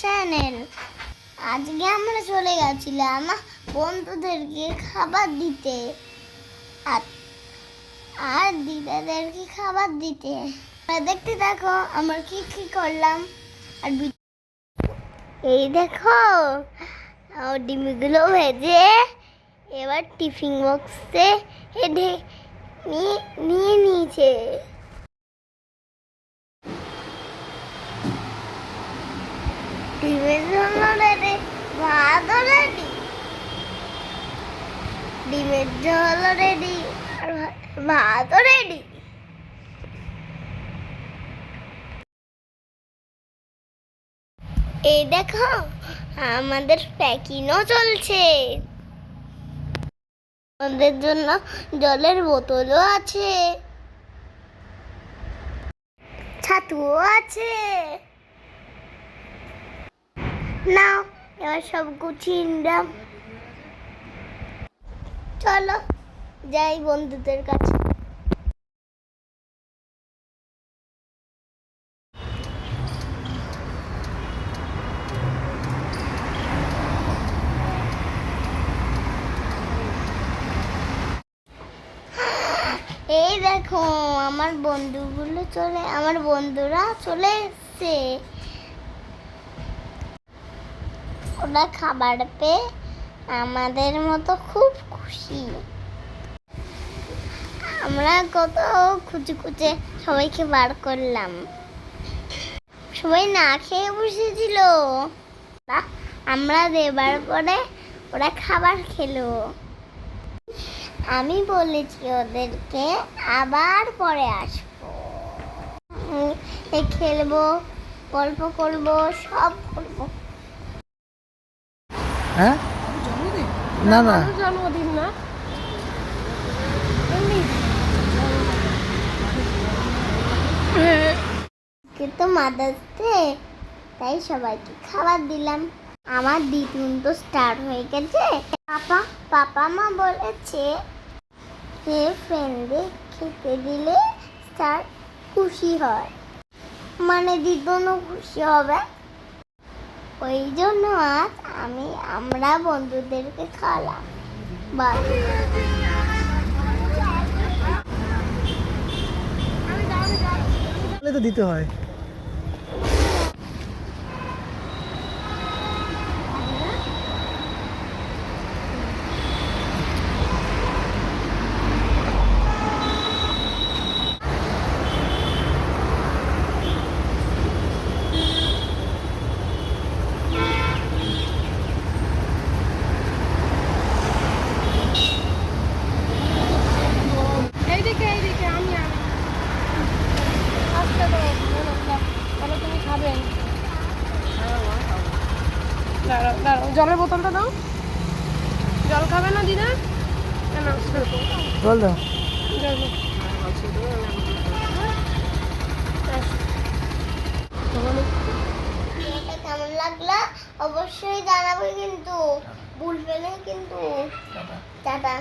Channel আজকে আমরা চলে গেছিলাম বন্ধুদেরকে খাবার দিতে। আর আর দিদাদেরকে খাবার দিতে। দেখতে দেখো আমরা কি কি করলাম। আর এই দেখো ডিমগুলো ভেজে এবার টিফিন বক্সে নিয়ে নিয়েছে ডিমের জন্য রেডি ভাতও রেডি রেডি আর ভাতও রেডি এই দেখো, আমাদের প্যাকিংও চলছে। আমাদের জন্য জলের বোতলও আছে। ছাতুও আছে। নাও, এবার সব গুছিয়ে নিলাম। চলো, যাই বন্ধুদের কাছে। এই দেখো, আমার বন্ধুগুলো চলে, আমার বন্ধুরা চলে এসছে। ওরা খাবার পেয়ে আমাদের মতো খুব খুশি। আমরা কত খুঁজে খুঁজে সবাইকে বার করলাম। সবাই না খেয়ে বসেছিল। আমরা দেবার পরে ওরা খাবার খেলো। আমি বলেছি ওদেরকে আবার পরে আসব। খেলব, গল্প করব, সব করব। হ্যাঁ? না না। জন্মদিন না? কিন্তু মাদার্স ডে? তাই সবাইকে খাবার দিলাম। আমার দ্বিতীয় তো স্টার্ট হয়ে গেছে। পাপা পাপা মা বলেছে যে ফ্রেন্ডে খেতে দিলে স্যার খুশি হয়। মানে দ্বিতীয় খুশি হবে। ওই জন্য আজ আমি আমরা বন্ধুদেরকে খাওয়ালাম। বা তো দিতে হয়। দাঁড়াও দাঁড়াও জলের বোতলটা দাও। জল খাবে না দিদা? কেন? জল দাও। জল দাও। ভিডিওটা কেমন লাগল? অবশ্যই জানাবে কিন্তু। ভুলবে না কিন্তু। টাটা।